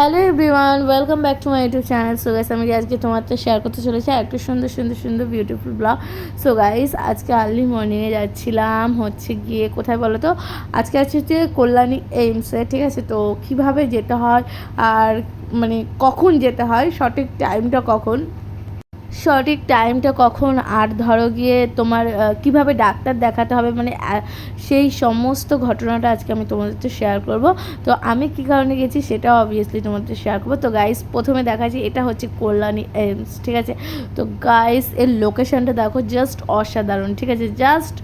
Hello everyone, welcome back to my YouTube channel. So guys আমি আজকে তোমার সাথে শেয়ার করতে চলেছি একটা সুন্দর সুন্দর সুন্দর বিউটিফুল ব্লগ সো গাইস আজকে আর্লি মর্নিংয়ে যাচ্ছিলাম, হচ্ছে গিয়ে কোথায় বলো তো? আজকে আছে হচ্ছে কল্যাণী এইমসে, ঠিক আছে? তো কীভাবে যেতে হয় আর মানে কখন যেতে হয়, সঠিক টাইমটা কখন? সঠিক টাইমটা কখন? আর ধরো গিয়ে তোমার কীভাবে ডাক্তার দেখাতে হবে? মানে সেই সমস্ত ঘটনাটা আজকে আমি তোমাদের শেয়ার করব। তো আমি কি কারণে গেছি সেটা অবভিয়াসলি তোমাদের শেয়ার করব। তো গাইস প্রথমে দেখাচ্ছি, এটা হচ্ছে কল্যাণী এমস, ঠিক আছে? তো গাইস এর লোকেশনটা দেখো জাস্ট অসাধারণ, ঠিক আছে? জাস্ট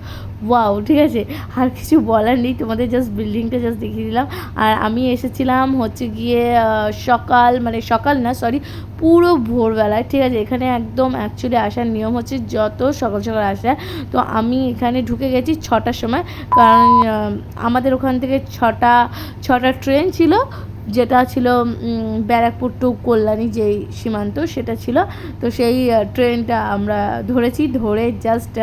ওয়াও ঠিক আছে। আর কিছু বলার নেই, তোমাদের জাস্ট বিল্ডিংটা জাস্ট দেখিয়ে দিলাম। আর আমি এসেছিলাম হচ্ছে গিয়ে সকাল মানে সকাল না সরি পুরো ভোরবেলায়, ঠিক আছে? এখানে একদম অ্যাকচুয়ালি আসার নিয়ম হচ্ছে যত সকাল সকাল আসা, তো আমি এখানে ঢুকে গেছি ছটার সময়। কারণ আমাদের ওখান থেকে ছটা ছটা ট্রেন ছিল যেটা ছিল ব্যারাকপুর টু কল্যাণী যেই সীমান্ত সেটা ছিল। তো সেই ট্রেনটা আমরা ধরেছি, ধরে জাস্ট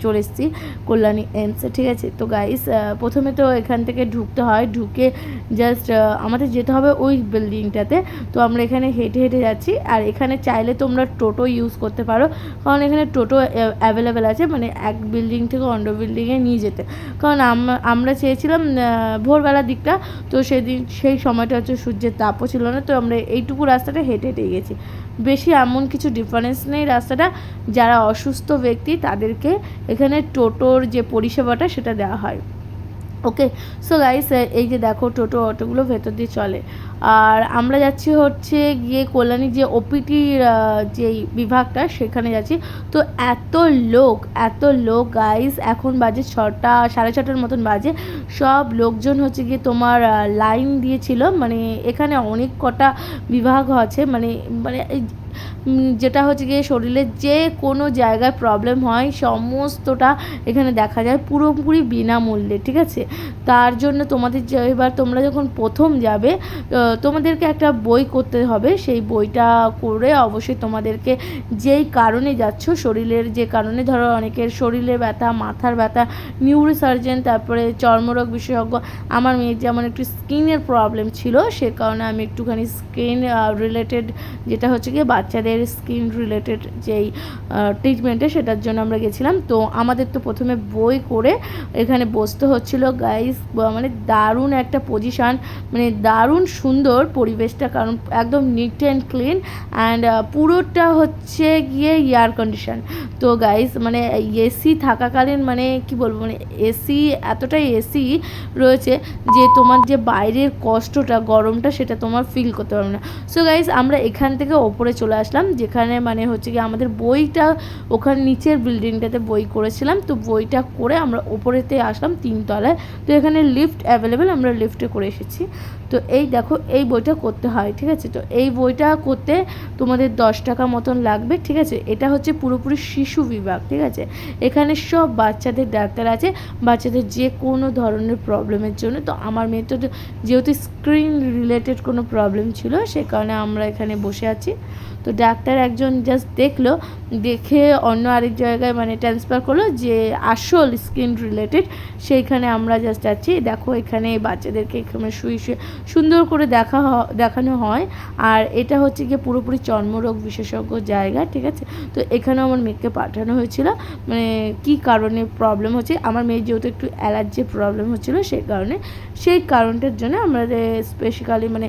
চলে এসেছি কল্যাণী এমসে, ঠিক আছে? তো গাইস প্রথমে তো এখান থেকে ঢুকতে হয়, ঢুকে জাস্ট আমাদের যেতে হবে ওই বিল্ডিংটাতে তো আমরা এখানে হেঁটে হেঁটে যাচ্ছি। আর এখানে চাইলে তোমরা টোটো ইউজ করতে পারো। কারণ এখানে টোটো অ্যাভেলেবেল আছে মানে এক বিল্ডিং থেকে অন্য বিল্ডিংয়ে নিয়ে যেতে। কারণ আম- আমরা চেয়েছিলাম ভোরবেলার দিকটা। তো সেদিন, সেই সময়টা হচ্ছে সূর্যের তাপও ছিল না, তো আমরা এইটুকু রাস্তাটা হেঁটে হেঁটে গেছি। বেশি এমন কিছু ডিফারেন্স নেই রাস্তাটা, যারা অসুস্থ ব্যক্তি তাদেরকে এখানে টোটোর যে পরিষেবাটা সেটা দেওয়া হয়। ওকে সো গাইস এই যে দেখো টোটো অটোগুলো ভেতর দিয়ে চলে। আর আমরা যাচ্ছি হচ্ছে গিয়ে কল্যাণীর যে ওপিটির যেই বিভাগটা, সেখানে যাচ্ছি। তো এত লোক এত লোক গাইস এখন বাজে ছটা, সাড়ে ছটার মতন বাজে। সব লোকজন হচ্ছে গিয়ে তোমার লাইন দিয়েছিল। মানে এখানে অনেক কটা বিভাগ আছে। মানে মানে যেটা হচ্ছে গিয়ে শরীরের যে কোনো জায়গায় প্রবলেম হয়, সমস্তটা এখানে দেখা যায় পুরোপুরি বিনামূল্যে, ঠিক আছে? তার জন্য তোমাদের এবার তোমরা যখন প্রথম যাবে তোমাদেরকে একটা বই করতে হবে। সেই বইটা করে অবশ্যই তোমাদেরকে যেই কারণে যাচ্ছ, শরীরের যে কারণে, ধরো অনেকের শরীরে ব্যথা, মাথার ব্যথা নিউরো সার্জন তারপরে চর্মরোগ বিশেষজ্ঞ, আমার মেয়ের যেমন একটু স্কিনের প্রবলেম ছিল, সে কারণে আমি একটুখানি স্কিন রিলেটেড যেটা হচ্ছে গিয়ে বাচ্চাদের স্কিন রিলেটেড যেই ট্রিটমেন্টে সেটার জন্য আমরা গেছিলাম। তো আমাদের তো প্রথমে বই করে এখানে বসতে হচ্ছিল। গাইস মানে দারুণ একটা পজিশান মানে দারুণ সুন্দর পরিবেশটা, কারণ একদম নিট অ্যান্ড ক্লিন অ্যান্ড পুরোটা হচ্ছে গিয়ে এয়ার কন্ডিশন তো গাইস মানে এসি থাকাকালীন মানে কি বলব মানে এসি এতটাই এসি রয়েছে যে তোমার যে বাইরের কষ্টটা, গরমটা, সেটা তোমার ফিল করতে পারবে না। সো গাইস আমরা এখান থেকে ওপরে চলে আসলাম, যেখানে মানে হচ্ছে কি আমাদের বইটা ওখানে নিচের বিল্ডিংটাতে বই করেছিলাম। তো বইটা করে আমরা ওপরেতে আসলাম তিনতলায়। তো এখানে লিফট অ্যাভেলেবেল আমরা লিফটে করে এসেছি। তো এই দেখো, এই বইটা করতে হয়, ঠিক আছে? তো এই বইটা করতে তোমাদের দশ টাকা মতন লাগবে, ঠিক আছে? এটা হচ্ছে পুরোপুরি শিশু বিভাগ, ঠিক আছে? এখানে সব বাচ্চাদের ডাক্তার আছে, বাচ্চাদের যে কোনো ধরনের প্রবলেমের জন্য। তো আমার মেয়ে তো যেহেতু স্ক্রিন রিলেটেড কোনো প্রবলেম ছিল, সে কারণে আমরা এখানে বসে আছি। তো ডাক্তার একজন জাস্ট দেখল, দেখে অন্য আরেক জায়গায় মানে ট্রান্সফার করল যে আসল স্কিন রিলেটেড সেইখানে আমরা জাস্ট যাচ্ছি দেখো এখানে বাচ্চাদেরকে এখানে শুয়ে শুয়ে সুন্দর করে দেখা দেখানো হয়। আর এটা হচ্ছে গিয়ে পুরোপুরি চর্মরোগ বিশেষজ্ঞ জায়গা, ঠিক আছে? তো এখানেও আমার মেয়েকে পাঠানো হয়েছিল। মানে কি কারণে প্রবলেম হচ্ছে? আমার মেয়ের যেহেতু একটু অ্যালার্জির প্রবলেম হচ্ছিল, সেই কারণে, সেই কারণটার জন্য আমাদের স্পেশালি মানে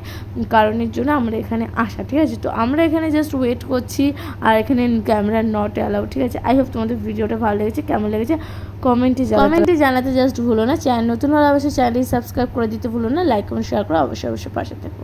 কারণের জন্য আমরা এখানে আসা, ঠিক আছে? তো আমরা এখানে জাস্ট ওয়েট করছি আর এখানে ক্যামেরা নট অ্যালাউ ঠিক আছে? আই হোপ তোমাদের ভিডিওটা ভালো লেগেছে। কেমন লেগেছে? কমেন্টে কমেন্টে জানাতে জাস্ট ভুলো না। চ্যানেল নতুন হলে অবশ্যই চ্যানেলটি সাবস্ক্রাইব করে দিতে ভুলো না। লাইক কমেন্ট শেয়ার করে অবশ্যই অবশ্যই পাশে থাকো।